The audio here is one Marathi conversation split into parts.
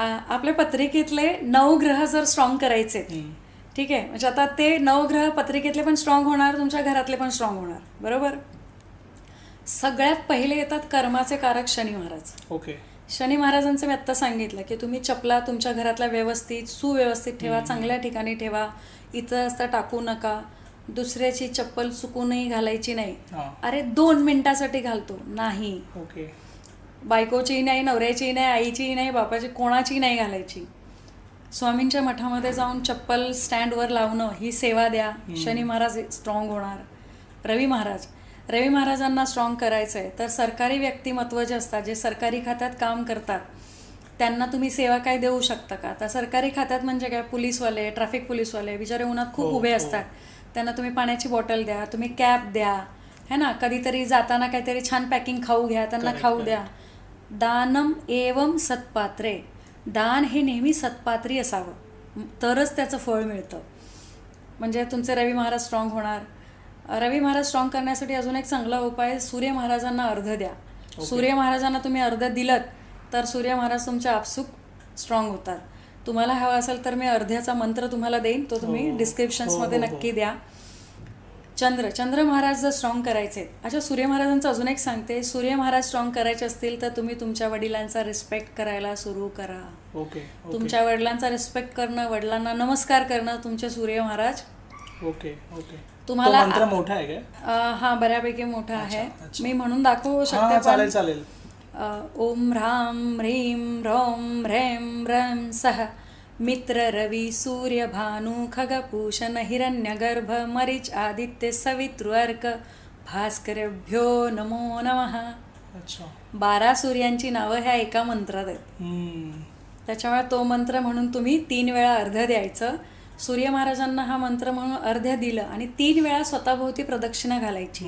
आपल्या पत्रिकेतले नऊ ग्रह जर स्ट्रॉंग करायचे ठीक आहे? म्हणजे आता ते नऊ ग्रह पत्रिकेतले पण स्ट्रॉंग होणार तुमच्या घरातले पण स्ट्रॉंग होणार. बरोबर? सगळ्यात पहिले येतात कर्माचे कारक शनी महाराज. ओके. शनी महाराजांचं मी आत्ता सांगितलं की तुम्ही चपला तुमच्या घरातल्या व्यवस्थित सुव्यवस्थित ठेवा चांगल्या ठिकाणी ठेवा. इथं असता टाकू नका. दुसऱ्याची चप्पल चुकूनही घालायची नाही. अरे दोन मिनिटासाठी घालतो. नाही. ओके. बायकोचीही नाही नवऱ्याचीही नाही आईचीही नाही बापाची कोणाचीही नाही घालायची. स्वामींच्या मठामध्ये जाऊन चप्पल स्टँडवर लावणं ही सेवा द्या. शनी महाराज स्ट्रॉंग होणार. रवी महाराज. रवी महाराजांना स्ट्रॉंग करायचं आहे तर सरकारी व्यक्तिमत्व जे असतात जे सरकारी खात्यात काम करतात त्यांना तुम्ही सेवा काय देऊ शकता का? आता सरकारी खात्यात म्हणजे काय? पोलीसवाले ट्रॅफिक पोलीसवाले बिचारे उन्हात खूप हो, उभे हो. असतात. त्यांना तुम्ही पाण्याची बॉटल द्या तुम्ही कॅप द्या. है ना? कधीतरी जाताना काहीतरी छान पॅकिंग खाऊ घ्या त्यांना खाऊ. द्या. दानम एवम सत्पात्रे. दान हे नेहमी सत्पात्री असावं. तरच त्याचं फळ मिळतं. म्हणजे तुमचे रवी महाराज स्ट्रॉंग होणार. रवी महाराज स्ट्रॉंग करण्यासाठी अजून एक चांगला उपाय सूर्य महाराजांना अर्ध द्या. सूर्य महाराजांना तुम्ही अर्ध दिलत तर सूर्य महाराज तुमच्या आपसूक स्ट्रॉंग होतात. तुम्हाला हवा असेल तर मी अर्ध्याचा मंत्र तुम्हाला देईन तो तुम्ही हो. डिस्क्रिप्शन्समध्ये हो, हो, हो. नक्की द्या. चंद्र चंद्र महाराज जर स्ट्रॉंग करायचे अच्छा सूर्य महाराजांचं अजून एक सांगते सूर्य महाराज स्ट्रॉंग करायचे असतील तर तुम्ही तुमच्या वडिलांचा रिस्पेक्ट करायला सुरू करा. ओके ओके तुमच्या वडिलांचा रिस्पेक्ट करणं वडिलांना नमस्कार करणं तुमचे सूर्य महाराज. ओके ओके तुम्हाला- मोठा आहे हा बऱ्यापैकी मोठा आहे. मी म्हणून दाखवू शकते चालेल चालेल. ओम ह्राम ह्रीं ह्रौं ह्रैं रं सह. मित्र रवी सूर्य भानु खगपूषण हिरण्यगर्भ मरीच आदित्य सवितृ अर्क भास्करभ्यो नमो नमः. अच्छा. बारा सूर्यांची नावं ह्या एका मंत्रात आहेत. त्याच्यामुळे तो मंत्र म्हणून तुम्ही तीन वेळा अर्ध द्यायचं. सूर्य महाराजांना हा मंत्र म्हणून अर्ध्य दिलं आणि तीन वेळा स्वतःभोवती प्रदक्षिणा घालायची.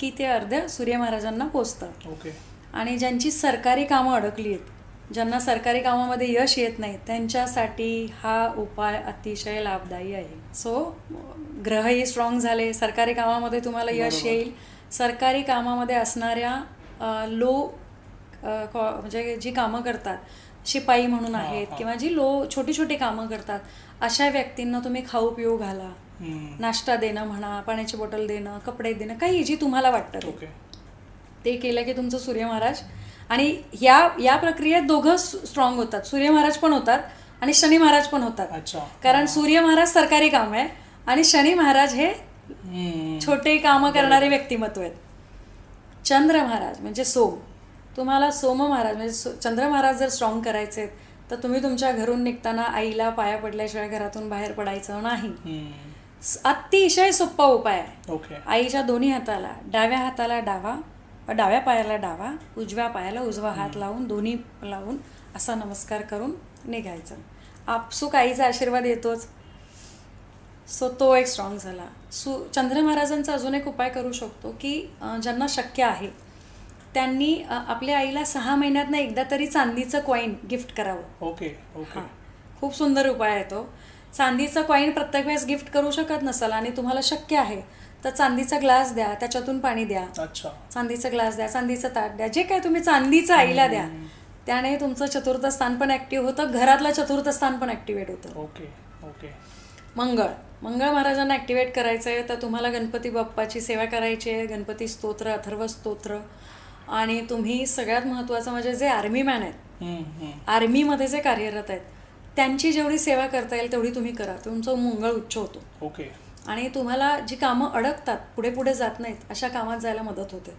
की ते अर्ध्य सूर्य महाराजांना पोचतं ओके. आणि ज्यांची सरकारी कामं अडकली आहेत ज्यांना सरकारी कामामध्ये यश येत नाही त्यांच्यासाठी हा उपाय अतिशय लाभदायी आहे सो ग्रहही स्ट्रॉंग झाले सरकारी कामामध्ये तुम्हाला यश. येईल सरकारी कामामध्ये असणाऱ्या लो म्हणजे जी कामं करतात शिपाई म्हणून आहेत. किंवा जी लो छोटी छोटी कामं करतात अशा व्यक्तींना तुम्ही खाऊ पिऊ घाला. नाश्ता देणं म्हणा पाण्याची बॉटल देणं कपडे देणं काही जी तुम्हाला वाटतं ते केलं की तुमचं सूर्य महाराज आणि या या प्रक्रियेत दोघं स्ट्रॉंग होतात. सूर्य महाराज पण होतात आणि शनी महाराज पण होतात. अच्छा. कारण सूर्य महाराज सरकारी काम आहे आणि शनी महाराज हे. छोटे कामं करणारे व्यक्तिमत्व आहेत. चंद्र महाराज म्हणजे सोम. तुम्हाला सोम महाराज म्हणजे चंद्र महाराज जर स्ट्रॉंग करायचे तर तुम्ही तुमच्या घरून निघताना आईला पाया पडल्याशिवाय घरातून बाहेर पडायचं नाही. अतिशय सोपा उपाय आहे. आईच्या दोन्ही हाताला डाव्या हाताला डावा डाव्या पायाला डावा उजव्या पायाला उजवा हात लावून दोन्ही लावून असा नमस्कार करून निघायचं. आपसूक आईचा आशीर्वाद येतोच. सो तो एक स्ट्रॉंग झाला. सु चंद्र महाराजांचा अजून एक उपाय करू शकतो की ज्यांना शक्य आहे त्यांनी आपल्या आईला सहा महिन्यातनं एकदा तरी चांदीचं कॉईन गिफ्ट करावं. ओके ओके हां. खूप सुंदर उपाय आहे तो. चांदीचा कॉईन प्रत्येक वेळेस गिफ्ट करू शकत नसाल आणि तुम्हाला शक्य आहे तर चांदीचा ग्लास द्या त्याच्यातून पाणी द्या. अच्छा. चांदीचा ग्लास द्या चांदीचं ताट द्या जे काय तुम्ही चांदीचं आईला द्या त्याने तुमचं चतुर्थ स्थान पण ऍक्टिव्ह होतं घरातलं चतुर्थ स्थान पण ऍक्टिव्हेट होतं. Okay okay. मंगळ. मंगळ महाराजांना ऍक्टिव्हेट करायचं आहे तर तुम्हाला गणपती बाप्पाची सेवा करायची आहे गणपती स्तोत्र अथर्व स्तोत्र आणि तुम्ही सगळ्यात महत्त्वाचं म्हणजे जे आर्मी मॅन आहेत. आर्मीमध्ये जे कार्यरत आहेत त्यांची जेवढी सेवा करता येईल तेवढी तुम्ही करा. तुमचं मंगळ उच्च होतो. ओके. आणि तुम्हाला जी कामं अडकतात पुढे पुढे जात नाहीत अशा कामात जायला मदत होते.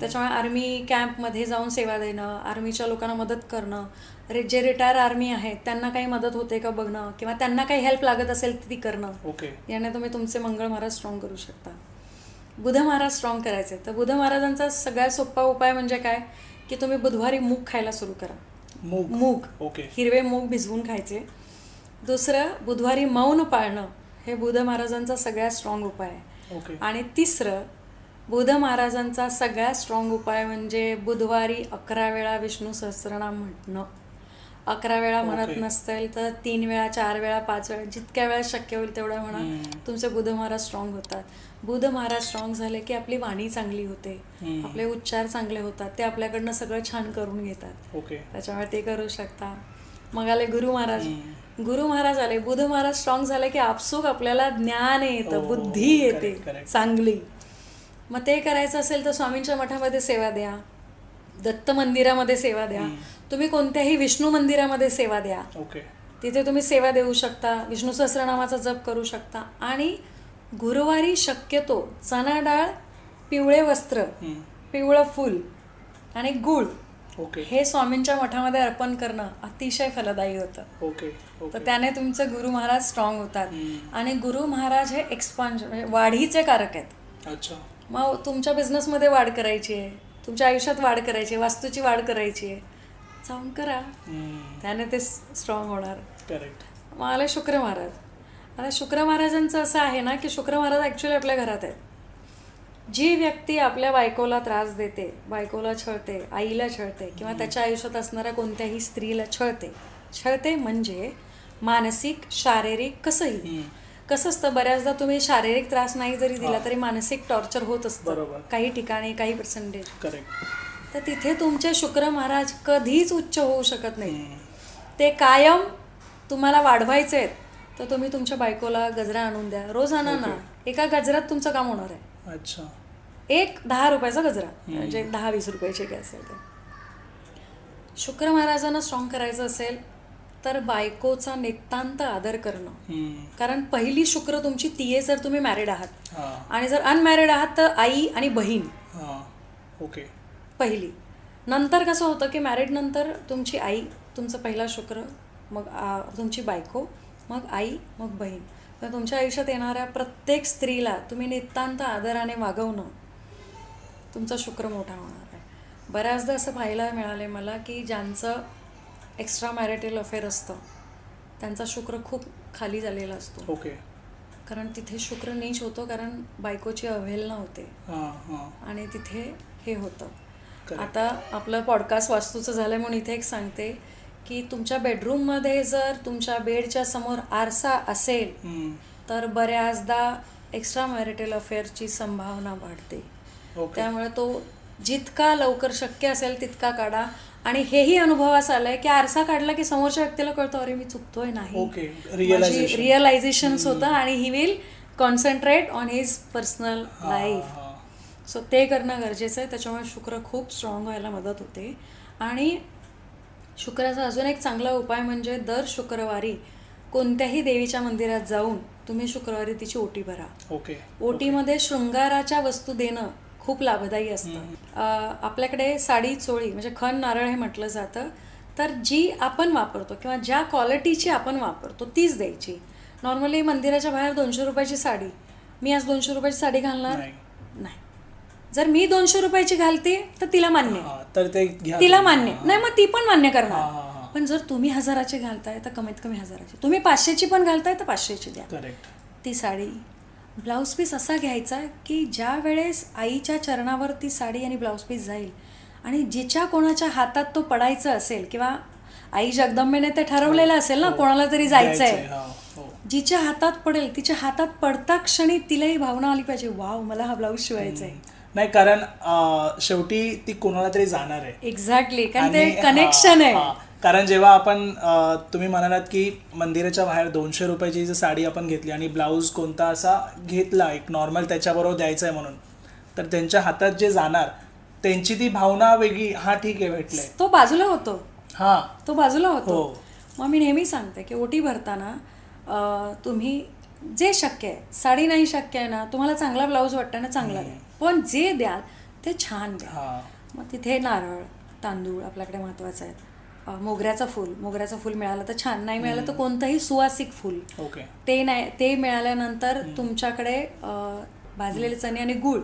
त्याच्यामुळे आर्मी कॅम्पमध्ये जाऊन सेवा देणं आर्मीच्या लोकांना मदत करणं रे जे रिटायर आर्मी आहेत त्यांना काही मदत होते का बघणं किंवा त्यांना काही हेल्प लागत असेल ती करणं ओके. याने तुम्ही तुमचे मंगळ महाराज स्ट्रॉंग करू शकता. बुध महाराज स्ट्रॉंग करायचे. तर बुध महाराजांचा सगळ्यात सोपा उपाय म्हणजे काय? की तुम्ही बुधवारी मूग खायला सुरू करा. मूग. मूग. ओके. हिरवे मूग भिजवून खायचे. दुसरं बुधवारी मौन पाळणं हे बुध महाराजांचा सगळ्यात स्ट्रॉंग उपाय आहे. ओके. आणि तिसरं बुध महाराजांचा सगळ्यात स्ट्रॉंग उपाय म्हणजे बुधवारी अकरा वेळा विष्णू सहस्रनाम म्हटणं. अकरा वेळा म्हणत. नसतील तर तीन वेळा चार वेळा पाच वेळा जितक्या वेळा शक्य होईल तेवढ्या म्हणा. तुमचे बुध महाराज स्ट्रॉंग होतात. बुध महाराज स्ट्रॉंग झाले की आपली वाणी चांगली होते. आपले उच्चार चांगले होतात. ते आपल्याकडनं सगळं छान करून घेतात. त्याच्यामुळे ते करू शकता. मग आले गुरु महाराज. गुरु महाराज आले. बुध महाराज स्ट्रॉंग झाले की आपसूक आपल्याला ज्ञान येतं हो, बुद्धी येते. चांगली. मग ते करायचं असेल तर स्वामींच्या मठामध्ये सेवा द्या. दत्त मंदिरामध्ये सेवा द्या. तुम्ही कोणत्याही विष्णू मंदिरामध्ये सेवा द्या. ओके. तिथे तुम्ही सेवा देऊ शकता विष्णू सहस्रनामाचा जप करू शकता आणि गुरुवारी शक्यतो चणा डाळ पिवळे वस्त्र. पिवळं फूल आणि गुळ ओके. हे स्वामींच्या मठामध्ये अर्पण करणं अतिशय फलदायी होतं. ओके तर त्याने तुमचे गुरु महाराज स्ट्रॉंग होतात. आणि गुरु महाराज हे एक्सपान्श म्हणजे वाढीचे कारक आहेत. अच्छा. मग तुमच्या बिझनेसमध्ये वाढ करायची आहे तुमच्या आयुष्यात वाढ करायची आहे वास्तूची वाढ करायची आहे. जाऊन करा. त्याने ते स्ट्रॉंग होणार. करेक्ट मग आले शुक्र महाराज. आता शुक्र महाराजांचं असं आहे ना की शुक्र महाराज ॲक्च्युली आपल्या घरात आहेत. जी व्यक्ती आपल्या बायकोला त्रास देते बायकोला छळते आईला छळते किंवा त्याच्या आयुष्यात असणाऱ्या कोणत्याही स्त्रीला छळते छळते म्हणजे मानसिक शारीरिक कसंही. कसं असतं बऱ्याचदा तुम्ही शारीरिक त्रास नाही जरी दिला तरी मानसिक टॉर्चर होत असतं. काही ठिकाणी काही पर्सेंटेज करेक्ट तर तिथे तुमचे शुक्र महाराज कधीच उच्च होऊ शकत नाही. ते कायम तुम्हाला वाढवायचे आहेत. तर तुम्ही तुमच्या बायकोला गजरा आणून द्या. रोज आणा ना. एका गजरात तुमचं काम होणार आहे. अच्छा. एक दहा रुपयाचा गजरा. म्हणजे दहा वीस रुपयाचे काय असेल ते. शुक्र महाराजांना स्ट्रॉंग करायचं असेल तर बायकोचा नितांत आदर करणं. कारण पहिली शुक्र तुमची ती आहे जर तुम्ही मॅरिड आहात. आणि जर अनमॅरिड आहात तर आई आणि बहीण. ओके. पहिली. नंतर कसं होतं की मॅरिड नंतर तुमची आई तुमचा पहिला शुक्र मग आ, तुमची बायको मग आई मग बहीण. तर तुमच्या आयुष्यात येणाऱ्या प्रत्येक स्त्रीला तुम्ही नितांत आदराने वागवणं तुमचा शुक्र मोठा होणार आहे. बऱ्याचदा असं पाहायला मिळाले मला की ज्यांचं एक्स्ट्रा मॅरिटल अफेअर असतं त्यांचा शुक्र खूप खाली झालेला असतो. ओके कारण तिथे शुक्र नीच होतो कारण बायकोची अवहेलना होते. आणि तिथे हे होतं. आता आपलं पॉडकास्ट वास्तूचं झालं म्हणून इथे एक सांगते की तुमच्या बेडरूममध्ये जर तुमच्या बेडच्या समोर आरसा असेल. तर बऱ्याचदा एक्स्ट्रा मॅरिटल अफेअरची संभावना वाढते. त्यामुळे तो जितका लवकर शक्य असेल तितका काढा. आणि हेही अनुभवास आलंय की आरसा काढला की समोरच्या व्यक्तीला कळतं अरे मी चुकतोय नाही. रिअलायझेशन रिअलायझेशन होतं आणि he will concentrate on his personal life so ते करणं गरजेचं आहे. त्याच्यामुळे शुक्र खूप स्ट्रॉंग व्हायला मदत होते. आणि शुक्राचा अजून एक चांगला उपाय म्हणजे दर शुक्रवारी कोणत्याही देवीच्या मंदिरात जाऊन तुम्ही शुक्रवारी तिची ओटी भरा. ओके. ओटीमध्ये शृंगाराच्या वस्तू देणं खूप लाभदायी असतं. अं, आपल्याकडे साडी चोळी म्हणजे खण नारळ हे म्हटलं जातं. तर जी आपण वापरतो किंवा ज्या क्वालिटीची आपण वापरतो तीच द्यायची. नॉर्मली मंदिराच्या बाहेर दोनशे रुपयाची साडी. मी आज दोनशे रुपयाची साडी घालणार? जर मी दोनशे रुपयाची घालते तर तिला मान्य. हा तर ते तिला मान्य. नाही मग ती पण मान्य हा, हा, करणार हा. पण जर तुम्ही हजाराची घालताय तर कमीत कमी हजाराची. तुम्ही पाचशेची पण घालताय तर पाचशेची द्या. करेक्ट ती साडी. ब्लाऊज पीस असा घ्यायचा की ज्या वेळेस आईच्या चरणावर ती साडी आणि ब्लाऊज पीस जाईल आणि जिच्या कोणाच्या हातात तो पडायचा असेल किंवा आई जगदंबेने ते ठरवलेलं असेल ना कोणाला तरी जायचं आहे हा हो. जिच्या हातात पडेल तिच्या हातात पडता क्षणी तिलाही भावना आली पाहिजे वाव मला हा ब्लाऊज शिवायचा आहे नाही कारण शेवटी ती कोणाला तरी जाणार आहे. एक्झॅक्टली कारण ते कनेक्शन आहे. कारण जेव्हा आपण तुम्ही म्हणालात की मंदिराच्या बाहेर दोनशे रुपयाची जर साडी आपण घेतली आणि ब्लाऊज कोणता असा घेतला एक नॉर्मल त्याच्याबरोबर द्यायचा आहे म्हणून तर त्यांच्या हातात जे जाणार त्यांची ती भावना वेगळी हा ठीक आहे भेटलंय. तो बाजूला होतो. हा. तो बाजूला होतो. हो. मग मी नेहमी सांगते की ओटी भरताना तुम्ही जे शक्य आहे साडी नाही शक्य आहे ना तुम्हाला चांगला ब्लाऊज वाटतं ना चांगला द्या. पण जे द्याल ते छान द्या. हा. मग तिथे नारळ तांदूळ आपल्याकडे महत्त्वाचं आहे मोगऱ्याचं फूल मोगऱ्याचं फूल मिळालं तर छान नाही मिळालं तर कोणतंही सुवासिक फूल. ओके. ते नाही ते मिळाल्यानंतर तुमच्याकडे भाजलेले चणे आणि गूळ.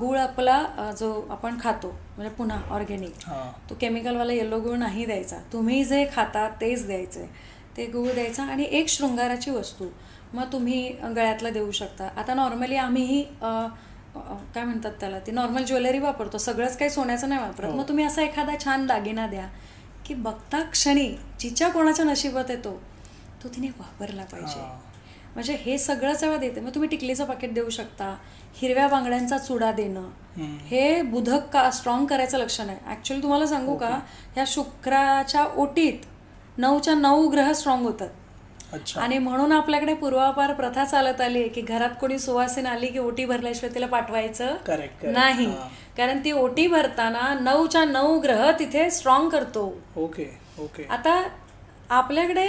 गूळ आपला जो आपण खातो म्हणजे पुन्हा ऑर्गॅनिक तो केमिकलवाला येलो गूळ नाही द्यायचा. तुम्ही जे खाता तेच द्यायचे. ते गूळ द्यायचा आणि एक शृंगाराची वस्तू. मग तुम्ही गळ्यातला देऊ शकता. आता नॉर्मली आम्हीही काय म्हणतात त्याला ती नॉर्मल ज्वेलरी वापरतो. सगळंच काही सोन्याचं नाही वापरत. मग तुम्ही असा एखादा छान दागिना द्या की बघता क्षणी जिच्या कोणाच्या नशिबात येतो तो तिने वापरला पाहिजे. हा. म्हणजे हे सगळं जेव्हा देते. मग तुम्ही टिकलीचं पाकिट देऊ शकता हिरव्या बांगड्यांचा चुडा देणं. हे बुधक का स्ट्रॉंग करायचं लक्षण आहे ॲक्च्युली तुम्हाला सांगू का ह्या शुक्राच्या ओटीत नऊच्या नऊ ग्रह स्ट्रॉंग होतात. आणि म्हणून आपल्याकडे पूर्वापार प्रथा चालत आली आहे की घरात कोणी सुवासीन आली की ओटी भरल्याशिवाय तिला पाठवायचं करेक्ट नाही. कारण ती ओटी भरताना नऊच्या नऊ ग्रह तिथे स्ट्रॉंग करतो. Okay okay. आता आपल्याकडे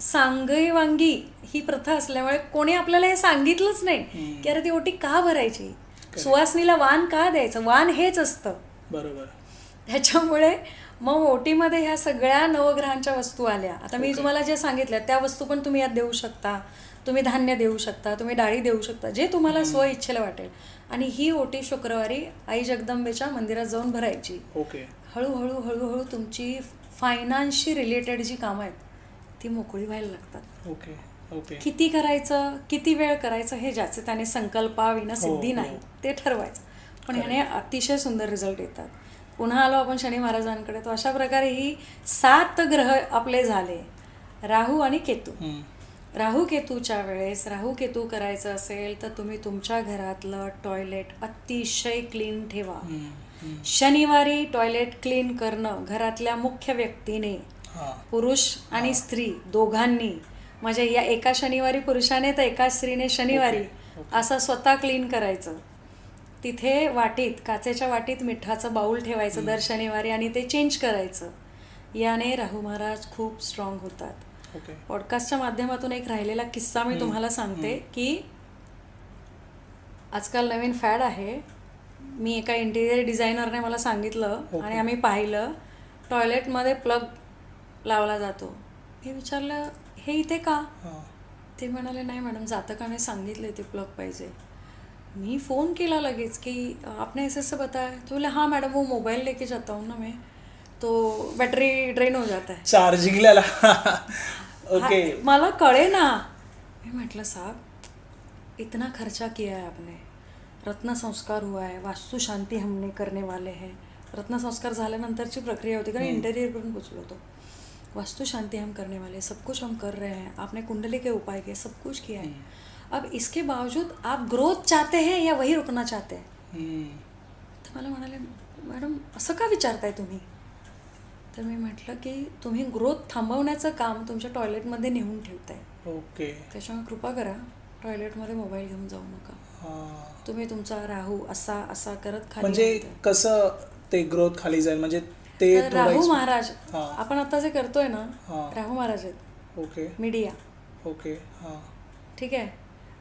सांगई वांगी ही प्रथा असल्यामुळे कोणी आपल्याला हे सांगितलंच नाही की अरे ती ओटी का भरायची? सुवासनीला वाण का द्यायचं? वाण हेच असतं. बरोबर. त्याच्यामुळे मग ओटीमध्ये ह्या सगळ्या नवग्रहांच्या वस्तू आल्या. आता मी तुम्हाला जे सांगितल्या त्या वस्तू पण तुम्ही यात देऊ शकता. तुम्ही धान्य देऊ शकता तुम्ही डाळी देऊ शकता जे तुम्हाला स्व इच्छेला वाटेल. आणि ही ओटी शुक्रवारी आई जगदंबेच्या मंदिरात जाऊन भरायची. ओके. हळूहळू हळूहळू तुमची फायनान्सशी रिलेटेड जी कामं आहेत ती मोकळी व्हायला लागतात. Okay okay. किती करायचं किती वेळ करायचं हे ज्याचे त्याने संकल्पाविना सिद्धी हो, नाही हो. ते ठरवायचं. पण ह्याने अतिशय सुंदर रिझल्ट येतात. पुन्हा आलो आपण शनी महाराजांकडे. तर अशा प्रकारे ही सात ग्रह आपले झाले. राहू आणि केतू. राहू केतूच्या वेळेस राहू केतू करायचं असेल तर तुम्ही तुमच्या घरातलं टॉयलेट अतिशय क्लीन ठेवा. शनिवारी टॉयलेट क्लीन करणं घरातल्या मुख्य व्यक्तीने पुरुष आणि स्त्री दोघांनी. म्हणजे या एका शनिवारी पुरुषाने तर एका स्त्रीने शनिवारी. असं स्वतः क्लीन करायचं. तिथे वाटीत काचेच्या वाटीत मिठाचं बाऊल ठेवायचं दर शनिवारी आणि ते चेंज करायचं. याने राहू महाराज खूप स्ट्रॉंग होतात. ओके पॉडकास्टच्या माध्यमातून एक राहिलेला किस्सा मी तुम्हाला सांगते की आजकाल नवीन फॅड आहे. मी एका इंटिरियर डिझायनरने मला सांगितलं ओके. आणि आम्ही पाहिलं टॉयलेटमध्ये प्लग लावला जातो. हे विचारलं हे इथे का? ते म्हणाले नाही मॅडम जातकाने सांगितले ते प्लग पाहिजे. मी फ़ोन किया लगेच कि आपने ऐसे ऐसे बताया। तो बोले हाँ मैडम वो मोबाइल लेके जाता हूँ ना मैं। तो बैटरी ड्रेन हो जाता है। चार्जिंगला ओके मला कळे ना। मी म्हटलं साहब इतना खर्चा किया है आपने। रत्न संस्कार हुआ है वास्तु शांति हमने करने वाले हैं। रत्न संस्कार झाल्यानंतरची प्रक्रिया होती कारण इंटेरियर पण पोचलो होतो वास्तु शांति हम करने वाले हैं, सब कुछ हम कर रहे हैं। आपने कुंडली के उपाय किए सब कुछ किया है। अब इसके बावजूद आप ग्रोथ चाहते हैं या वही रुकना चाहते हैं. तर मला म्हणाले मॅडम असं का विचारताय तुम्ही? तर मी म्हटलं की तुम्ही ग्रोथ थांबवण्याचं काम तुमच्या टॉयलेटमध्ये नेऊन ठेवताय. ओके. त्याच्यामुळे कृपा करा टॉयलेटमध्ये मोबाईल घेऊन जाऊ नका. तुम्ही तुमचा राहू असा असा करत खाली म्हणजे. कसं ते ग्रोथ खाली जाईल? म्हणजे ते राहू महाराज. आपण आता जे करतोय ना. राहू महाराज आहेत. ओके. Media okay. ठीक आहे?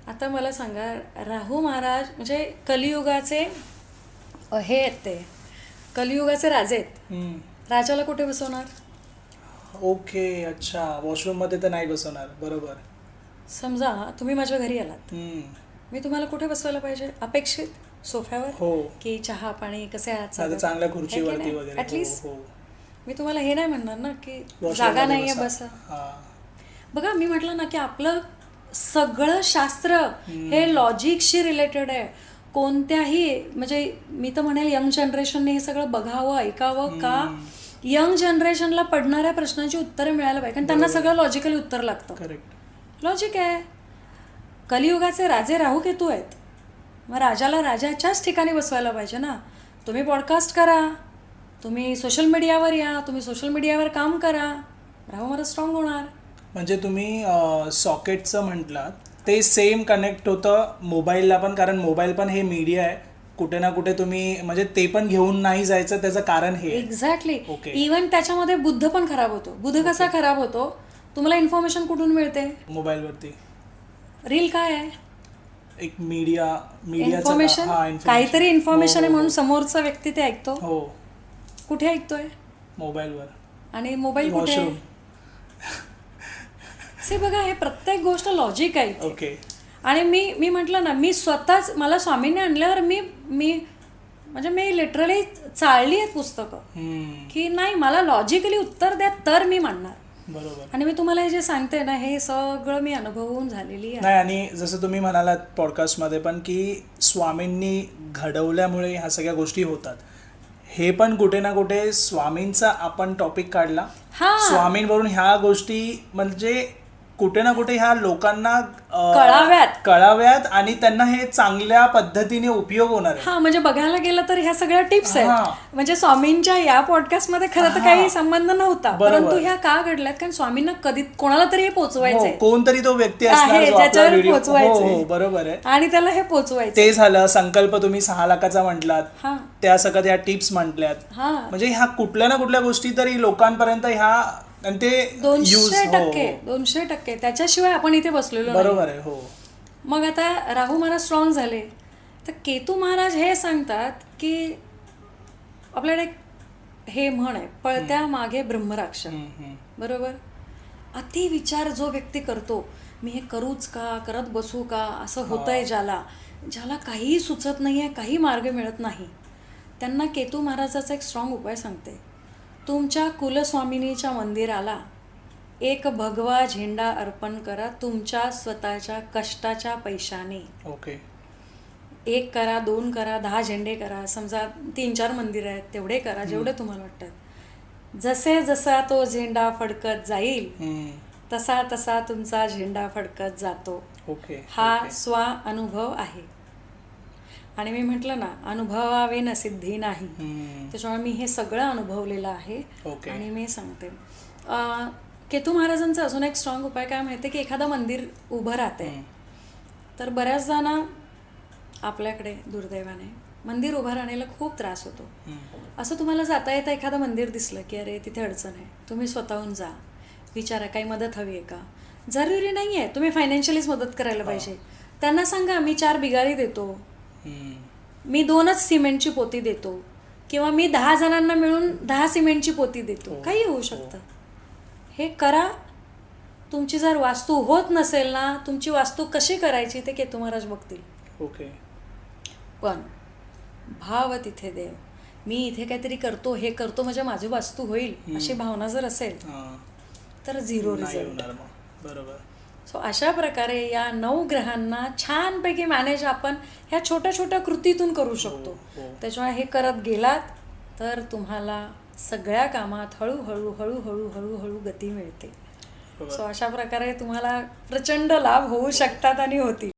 आता मला सांगा राहू महाराज म्हणजे कलियुगाचे हे आहेत ते. कलियुगाचे राजे आहेत. राजाला कुठे बसवणार? ओके अच्छा. वॉशरूममध्ये तर नाही बसवणार. बरोबर. समजा तुम्ही माझ्या घरी आलात. मी तुम्हाला कुठे बसवायला पाहिजे? अपेक्षित? सोफ्यावर? हो. की चहा पाणी कसे आहात? चांगल्या खुर्चीवरती? वगैरे. हो, हो. मी तुम्हाला हे नाही म्हणणार ना की जागा मध्ये नाहीये बसा. बघा मी म्हटलं ना की आपलं सगळं शास्त्र हे लॉजिकशी रिलेटेड आहे. कोणत्याही म्हणजे मी तर म्हणेल यंग जनरेशनने हे सगळं बघावं ऐकावं का? यंग जनरेशनला पडणाऱ्या प्रश्नांची उत्तरं मिळायला पाहिजे. कारण त्यांना सगळं लॉजिकली उत्तर लागतं. करेक्ट लॉजिक आहे. कलियुगाचे राजे राहू केतू आहेत. मग राजाला राजाच्याच ठिकाणी बसवायला पाहिजे ना. तुम्ही पॉडकास्ट करा. तुम्ही सोशल मीडियावर या. तुम्ही सोशल मीडियावर काम करा. राहू मला स्ट्रॉंग होणार. म्हणजे तुम्ही सॉकेटचं म्हटलात ते सेम कनेक्ट होतं मोबाईलला पण कारण मोबाईल पण हे मीडिया आहे. कुठे ना कुठे तुम्ही म्हणजे ते पण घेऊन नाही जायचं त्याचं कारण हे. एक्झॅक्टली. इवन त्याच्यामध्ये बुद्ध पण खराब होतो. बुद्ध कसा खराब होतो? तुम्हाला इन्फॉर्मेशन कुठून मिळते? मोबाईलवरती रील काय आहे? एक मीडिया इन्फॉर्मेशन हा. काहीतरी इन्फॉर्मेशन आहे हो, म्हणून समोरचा व्यक्ती ते ऐकतो? हो. कुठे ऐकतोय? मोबाईलवर आणि मोबाईल कुठे से बघा हे प्रत्येक गोष्ट लॉजिक आहे. ओके आणि मी मी म्हटलं ना मी स्वतःच मला स्वामींनी आणल्यावर मी मी म्हणजे मी लिटरली चाळली आहेत पुस्तकं. की नाही मला लॉजिकली उत्तर द्या तर मी मांडणार बरोबर. आणि मी तुम्हाला हे जे सांगते ना हे सगळं मी अनुभवून झालेली आहे. नाही आणि जसं तुम्ही म्हणालात पॉडकास्टमध्ये पण की स्वामींनी घडवल्यामुळे ह्या सगळ्या गोष्टी होतात. हे पण कुठे ना कुठे स्वामींचा आपण टॉपिक काढला. हा. स्वामींवरून ह्या गोष्टी म्हणजे कुठे ना कुठे ह्या लोकांना कळाव्यात. कळाव्यात आणि त्यांना हे चांगल्या पद्धतीने उपयोग होणार हा म्हणजे बघायला गेलं तर ह्या सगळ्या टिप्स हा. आहेत म्हणजे स्वामींच्या या पॉडकास्टमध्ये खरं तर काही संबंध नव्हता. परंतु ह्या का घडल्यात? कारण स्वामींना कधी कोणाला तरी हे हो, पोचवायचंय कोणतरी तो व्यक्ती आहे, ज्याच्यावर व्हिडिओ हो. हो बरोबर आहे. आणि त्याला हे पोचवायचं ते झालं संकल्प तुम्ही सहा लाखाचा म्हटलात. हा. त्या सगळ्या ह्या टिप्स म्हटल्यात. हा. म्हणजे ह्या कुठल्या ना कुठल्या गोष्टी तरी लोकांपर्यंत ह्या आणि ते दोनशे हो, टक्के. दोनशे टक्के. त्याच्याशिवाय आपण इथे बसलेलो. बरोबर आहे हो. मग आता राहू महाराज स्ट्रॉंग झाले. तर केतू महाराज हे सांगतात की आपल्याकडे एक हे म्हण आहे पळत्या मागे ब्रह्मराक्ष. बरोबर? अति विचार जो व्यक्ती करतो मी हे करूच का करत बसू का असं होतंय ज्याला ज्याला काहीही सुचत नाही आहे काही मार्ग मिळत नाही. त्यांना केतू महाराजाचा एक स्ट्रॉंग उपाय सांगते. तुमच्या कुलस्वामिनीच्या मंदिराला एक भगवा झेंडा अर्पण करा तुमच्या स्वतःच्या कष्टाच्या पैशाने. ओके. एक करा दोन करा दहा झेंडे करा समजा तीन चार मंदिर आहेत तेवढे करा जेवढे तुम्हाला वाटतात. जसे जसा तो झेंडा फडकत जाईल हम्म. तसा तसा तुमचा झेंडा फडकत जातो. ओके हा स्वा अनुभव आहे. आणि मी म्हटलं ना अनुभवावे न सिद्धी नाही. त्याच्यामुळे मी हे सगळं अनुभवलेलं आहे. आणि मी सांगते केतू महाराजांचा अजून एक स्ट्रॉंग उपाय काय माहिती आहे की एखादं मंदिर उभं राहते. तर बऱ्याचदा ना आपल्याकडे दुर्दैवाने मंदिर उभं राहण्याला खूप त्रास होतो. असं तुम्हाला जाता येता एखादं मंदिर दिसलं की अरे तिथे अडचण आहे तुम्ही स्वतःहून जा विचारा काही मदत हवी आहे का जरुरी नाही आहे तुम्ही फायनान्शियलीच मदत करायला पाहिजे त्यांना सांगा मी चार बिगारी देतो. मी दोनच सिमेंटची पोती देतो किंवा मी दहा जणांना मिळून दहा सिमेंटची पोती देतो. काही होऊ शकतं. हे करा. तुमची जर वास्तू होत नसेल ना तुमची वास्तू कशी करायची ते केतू महाराज बघतील. ओके. पण भाव तिथे देव. मी इथे काहीतरी करतो हे करतो म्हणजे माझी वास्तू होईल अशी भावना जर असेल हा. तर झिरो रिझल्ट बरोबर. सो अशा प्रकारे या नऊ ग्रहांना छानपैकी मॅनेज आपण ह्या छोट्या छोट्या कृतीतून करू शकतो हो. त्याच्यामुळे हे करत गेलात तर तुम्हाला सगळ्या कामात हळूहळू हळूहळू हळूहळू गती मिळते. सो अशा प्रकारे तुम्हाला प्रचंड लाभ होऊ शकतात आणि होतील